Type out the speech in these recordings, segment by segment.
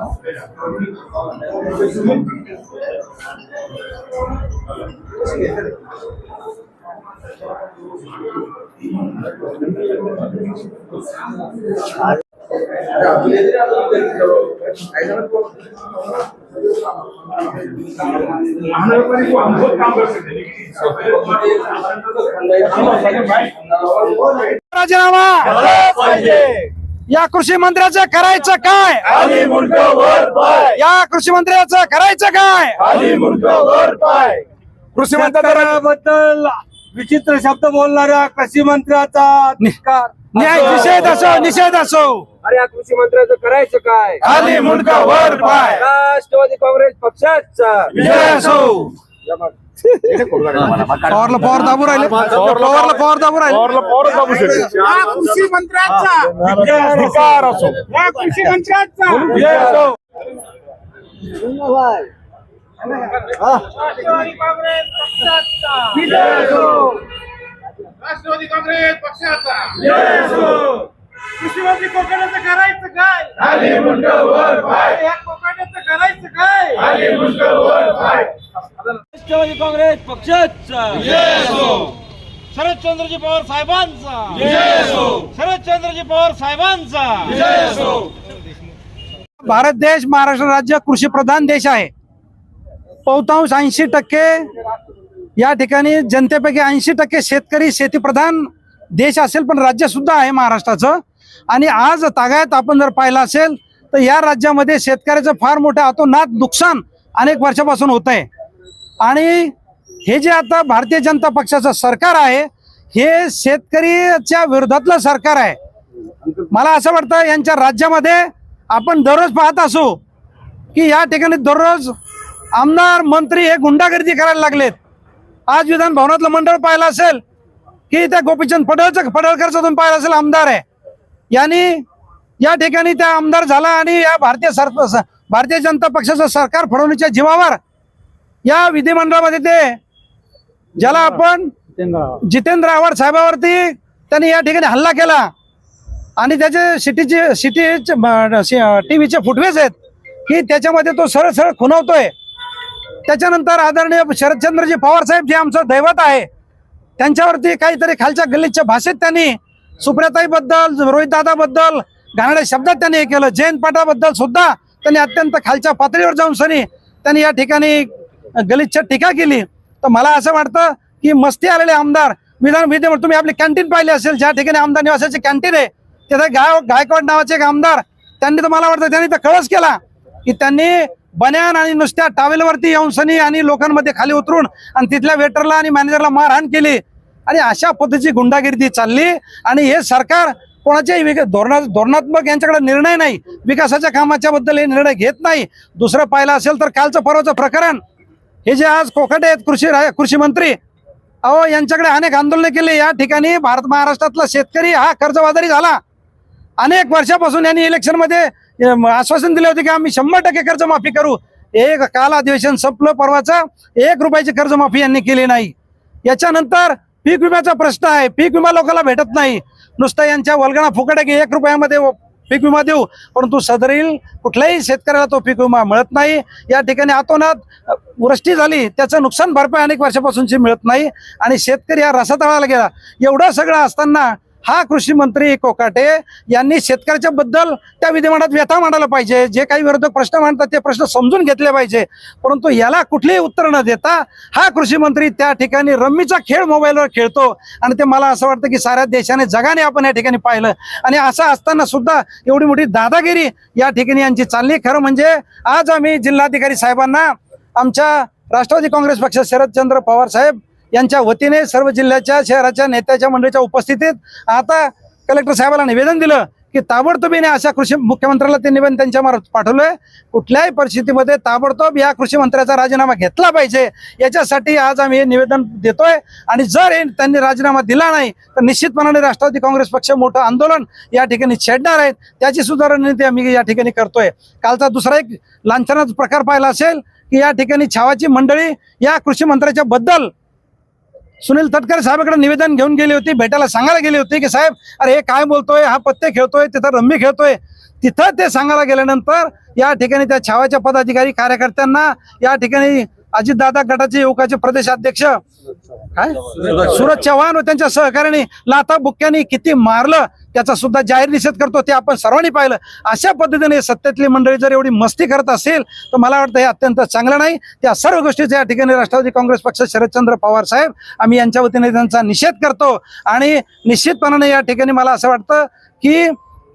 अरे बाबा, बावीस वर्ष फेमस आहे ना हो राजीनामा या कृषी मंत्र्याचं करायचं काय? या कृषी मंत्र्याचं करायचं काय? कृषी मंत्र्याबद्दल विचित्र शब्द बोलणाऱ्या कृषी मंत्र्याचा न्याय निषेध असो निषेध असो. अरे या कृषी मंत्र्याचं करायचं काय? खाली मुंडका वर पाय. राष्ट्रवादी काँग्रेस पक्षाचा. विजय असो. पवारला पवार दाबू राहिले. पवारला पवार दाबू राहिले. कृषी मंत्र्याचा. धिक्कार असो. या कृषी मंत्र्याचा. विजय असो राष्ट्रवादी काँग्रेस पक्षाचा. विजय असो राष्ट्रवादी काँग्रेस पक्षाचा कृषी मंत्री कोकणाचं करायचं काय? कोकणाचं करायचं काय राष्ट्रवादी काँग्रेस पक्षाचा. शरदचंद्रजी पवार साहेबांचा. शरदचंद्रजी पवार साहेबांचा. भारत देश महाराष्ट्र राज्य कृषी प्रधान देश आहे. बहुतांश ऐंशी टक्के या ठिकाणी जनतेपैकी ऐंशी टक्के शेतकरी शेतीप्रधान देश असेल पण राज्य सुद्धा आहे महाराष्ट्राचं. आणि आज तागायत आपण जर पाहिलं असेल तर या राज्यामध्ये शेतकऱ्याचं फार मोठं अतोनात नुकसान अनेक वर्षापासून होत आहे आणि हे जे आता भारतीय जनता पक्षाचं सरकार आहे हे शेतकरीच्या विरोधातलं सरकार आहे. मला असं वाटतं यांच्या राज्यामध्ये आपण दररोज पाहत असू की या ठिकाणी दररोज आमदार मंत्री हे गुंडागर्दी करायला लागलेत. आज विधान भवनातलं मंडळ पाहिलं असेल की त्या गोपीचंद पडळचं पडळकरचं तुम्ही पाहिलं असेल आमदार आहे. यांनी या ठिकाणी त्या आमदार झाला आणि या भारतीय सर स- भारतीय जनता पक्षाचं सरकार फडवणीच्या जीवावर या विधिमंडळामध्ये ते ज्याला आपण जितेंद्र आव्हाड. साहेबावरती त्यांनी या ठिकाणी हल्ला केला. आणि त्याचे सिटीचे सिटीचे टी व्हीचे फुटवेज आहेत की त्याच्यामध्ये तो सरळ सरळ खुणवतोय. त्याच्यानंतर आदरणीय शरदचंद्रजी पवार साहेब जे आमचं दैवत आहे त्यांच्यावरती काहीतरी खालच्या गल्लीच्या भाषेत त्यांनी सुप्रियाताईबद्दल रोहितदादाबद्दल घाणेरड्या शब्दात त्यांनी हे केलं. जयंत पाटाबद्दल सुद्धा त्यांनी अत्यंत खालच्या पातळीवर जाऊन सनी त्यांनी या ठिकाणी गलिच्छ टीका केली. तर मला असं वाटतं की मस्ती आलेले आमदार विधान विधी तुम्ही आपली कॅन्टीन पाहिली असेल ज्या ठिकाणी आमदार निवासाची कॅन्टीन आहे तिथे गाय गायकवाड नावाचे एक आमदार त्यांनी तर मला वाटतं त्यांनी तर कळस केला की त्यांनी बन्यान आणि नुसत्या टावेलवरती येऊन सनी आणि लोकांमध्ये खाली उतरून आणि तिथल्या वेटरला आणि मॅनेजरला मारहाण केली. आणि अशा पद्धतीची गुंडागिरी चालली आणि हे सरकार कोणाच्याही विक धोरणा धोरणात्मक यांच्याकडे निर्णय नाही विकासाच्या कामाच्या बद्दल हे निर्णय घेत नाही. दुसरं पाहिलं असेल तर कालचं परवाचं प्रकरण हे जे आज कोकाटे आहेत कृषी कृषी मंत्री अहो यांच्याकडे अनेक आंदोलनं केली. या ठिकाणी भारत महाराष्ट्रातला शेतकरी हा कर्जबाजारी झाला. अनेक वर्षापासून यांनी इलेक्शनमध्ये आश्वासन दिले होते की आम्ही शंभर टक्के कर्जमाफी करू. एक काल अधिवेशन संपलं परवाचं एक रुपयाची कर्जमाफी यांनी केली नाही. याच्यानंतर पीक विम्याचा प्रश्न आहे. पीक विमा लोकांना भेटत नाही. नुसतं यांच्या वलगणा फुकट आहे की एक रुपयामध्ये पीक विमा देऊ. परंतु सदरील कुठल्याही शेतकऱ्याला तो पीक विमा मिळत नाही. या ठिकाणी अतोनात वृष्टी झाली त्याचं नुकसान भरपाई अनेक वर्षापासूनची मिळत नाही. आणि शेतकरी हा रसातळाला गेला. एवढं सगळं असताना हा कृषी मंत्री कोकाटे यांनी शेतकऱ्याच्या बद्दल त्या विधिमंडळात व्यथा मांडायला पाहिजे. जे काही विरोधक प्रश्न मांडतात ते प्रश्न समजून घेतले पाहिजे. परंतु याला कुठलीही उत्तर न देता हा कृषी मंत्री त्या ठिकाणी रम्मीचा खेळ मोबाईलवर खेळतो. आणि ते मला असं वाटतं की साऱ्या देशाने जगाने आपण या ठिकाणी पाहिलं. आणि असं असताना सुद्धा एवढी मोठी दादागिरी या ठिकाणी यांची चालली. खरं म्हणजे आज आम्ही जिल्हाधिकारी साहेबांना आमच्या राष्ट्रवादी काँग्रेस पक्ष शरदचंद्र पवार साहेब यांच्या वतीने सर्व जिल्ह्याच्या शहराच्या नेत्याच्या मंडळीच्या उपस्थितीत आता कलेक्टर साहेबाला निवेदन दिलं की ताबडतोबीने अशा कृषी मुख्यमंत्र्याला ते निवेदन त्यांच्या मार्फत पाठवलंय. कुठल्याही परिस्थितीमध्ये ताबडतोब या कृषी मंत्र्याचा राजीनामा घेतला पाहिजे. याच्यासाठी आज आम्ही हे निवेदन देतोय. आणि जर हे त्यांनी राजीनामा दिला नाही तर निश्चितपणाने राष्ट्रवादी काँग्रेस पक्ष मोठं आंदोलन या ठिकाणी छेडणार आहेत. त्याची सुद्धा रणनीती आम्ही या ठिकाणी करतोय. कालचा दुसरा एक लांछनाचा प्रकार पाहिला असेल की या ठिकाणी छावाची मंडळी या कृषी मंत्र्याच्या बद्दल सुनील तटकरे साहेबाकडे निवेदन घेऊन गेली होती भेटायला सांगायला गेली होती की साहेब अरे हे काय बोलतोय हा पत्ते खेळतोय तिथं रम्मी खेळतोय. तिथं ते सांगायला गेल्यानंतर या ठिकाणी त्या छावाच्या पदाधिकारी कार्यकर्त्यांना या ठिकाणी अजितदादा गटाचे युवकाचे प्रदेशाध्यक्ष काय? सुरज चव्हाण व त्यांच्या सहकार्याने लाथा बुक्क्यानी किती मारलं त्याचा सुद्धा जाहीर निषेध करतो ते आपण सर्वांनी पाहिलं. अशा पद्धतीने सत्तेतली मंडळी जर एवढी मस्ती करत असेल तर मला वाटतं हे अत्यंत चांगलं नाही. त्या सर्व गोष्टीचा या ठिकाणी राष्ट्रवादी काँग्रेस पक्ष शरदचंद्र पवार साहेब आम्ही यांच्या वतीने त्यांचा निषेध करतो. आणि निश्चितपणाने या ठिकाणी मला असं वाटतं की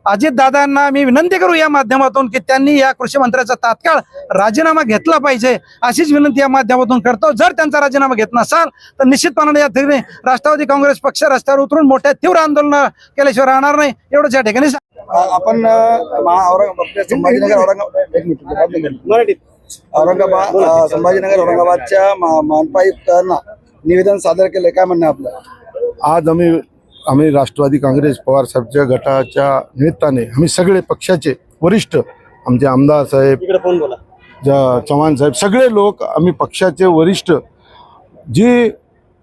अजितदादांना मी विनंती करू या माध्यमातून की त्यांनी या कृषी मंत्र्याचा तात्काळ राजीनामा घेतला पाहिजे अशीच विनंती या माध्यमातून करतो. जर त्यांचा राजीनामा घेत नसाल तर निश्चितपणाने या ठिकाणी राष्ट्रवादी काँग्रेस पक्ष रस्त्यावर उतरून मोठ्या तीव्र आंदोलन केल्याशिवाय राहणार नाही. एवढंच या ठिकाणी आपण औरंगाबाद संभाजीनगर औरंगाबाद एक मिनिट औरंगाबाद अ, संभाजीनगर औरंगाबादच्या मा- मनपा आयुक्तांना निवेदन सादर केलंय. काय म्हणणं आपलं? आज आम्ही आम्ही राष्ट्रवादी काँग्रेस पवार साहेबच्या गटाच्या निमित्ताने आम्ही सगळे पक्षाचे वरिष्ठ आमचे आमदार साहेब ज- चव्हाण साहेब सगळे लोक आम्ही पक्षाचे वरिष्ठ जी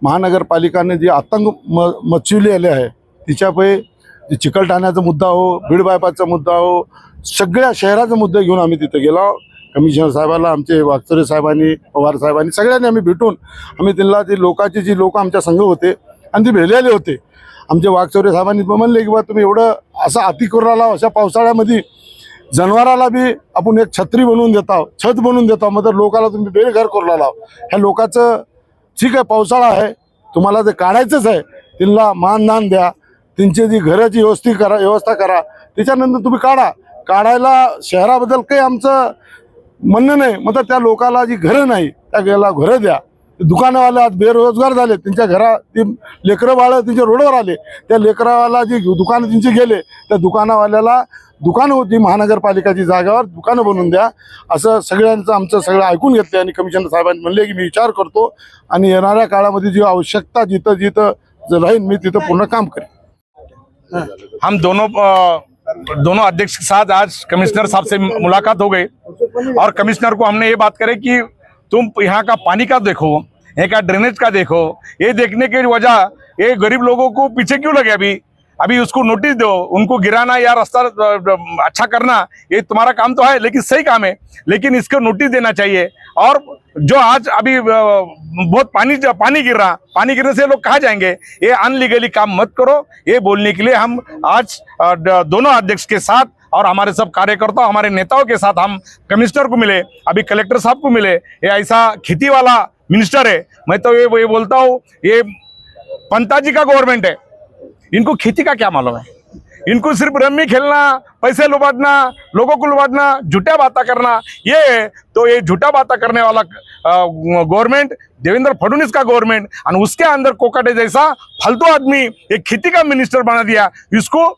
महानगरपालिकाने जी आतंक म मचविलेले आहे तिच्यापै जे चिकलठाण्याचा मुद्दा हो बीड बायपासचा मुद्दा हो सगळ्या शहराचा मुद्दा घेऊन आम्ही तिथे गेलो. कमिशनर साहेबाला आमचे वागचोरे साहेबांनी पवार साहेबांनी सगळ्यांनी आम्ही भेटून आम्ही त्यांना ती लोकांची जी लोक आमच्या संघ होते आणि ते भेटलेले होते. आमचे वाघचौरे साहेबांनी म्हणले की बा तुम्ही एवढं असं अति करू राहिला अशा पावसाळ्यामध्ये जनावराला बी आपण एक छत्री बनवून देता छत बनवून देता मग लोकाला तुम्ही बेळघर करू लाव ह्या लोकांचं ठीक आहे पावसाळा आहे. तुम्हाला ते काढायचंच आहे त्यांना मानदान द्या. त्यांची जी घराची व्यवस्थित करा व्यवस्था करा. त्याच्यानंतर तुम्ही काढा. काढायला शहराबद्दल काही आमचं म्हणणं नाही. मग तर त्या लोकाला जी घरं नाही त्या घराला घरं द्या. दुकानवाले आज बेरोजगार झाले त्यांच्या घरा ते लेकरं बाळ त्यांच्या रोडवर आले. त्या लेकरावाला जी दुकानं त्यांची गेले त्या दुकानावाल्याला दुकानं होती महानगरपालिकाची जागावर दुकानं बनवून द्या. असं सगळ्यांचं आमचं सगळं ऐकून घेतलं आणि कमिशनर साहेबांनी म्हणले की मी विचार करतो आणि येणाऱ्या काळामध्ये जी आवश्यकता जिथं जिथं ज- मी तिथं पूर्ण काम करेन. हम दोनों दोनों अध्यक्ष के साथ आज कमिश्नर साहब से मुलाकात हो गई। और कमिश्नर को हमने ये बात करे कि तुम यहाँ का पानी का देखो, यहाँ का ड्रेनेज का देखो। ये देखने की वजह ये गरीब लोगों को पीछे क्यों लगे अभी? अभी उसको नोटिस दो, उनको गिराना या रास्ता अच्छा करना, ये तुम्हारा काम तो है, लेकिन सही काम है। लेकिन इसको नोटिस देना चाहिए। और जो आज अभी बहुत पानी पानी गिर रहा, पानी गिरने से लोग कहाँ जाएँगे? ये अनलीगली काम मत करो। ये बोलने के लिए हम आज दोनों अध्यक्ष के साथ और हमारे सब कार्यकर्ता हमारे नेताओं के साथ हम कमिश्नर को मिले अभी कलेक्टर साहब को मिले। ये ऐसा खेती वाला मिनिस्टर है। मैं तो ये ये बोलता हूँ ये पंताजी का गवर्नमेंट है। इनको खेती का क्या मालूम है? इनको सिर्फ रम्मी खेलना पैसे लुबादना लोगों को लुबादना झूठा बातें करना ये है। तो ये झूठा बातें करने वाला गवर्नमेंट देवेंद्र फडणवीस का गवर्नमेंट और उसके अंदर कोकाटे जैसा फालतू आदमी एक खेती का मिनिस्टर बना दिया। इसको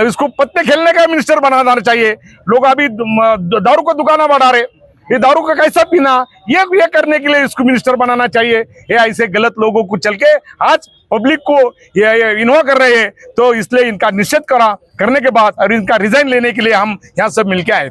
इसको पत्ते खेलने का मिनिस्टर बना देना चाहिए। लोग अभी दारू का दुकाना बढ़ा रहे ये दारू का कैसा पीना? ये ये करने के लिए इसको मिनिस्टर बनाना चाहिए। ये ऐसे गलत लोगों को चल के आज पब्लिक को ये, ये कर रहे हैं। तो इसलिए इनका निषेध करा। करने के बाद और इनका रिजाइन लेने के लिए हम यहाँ सब मिलके आए।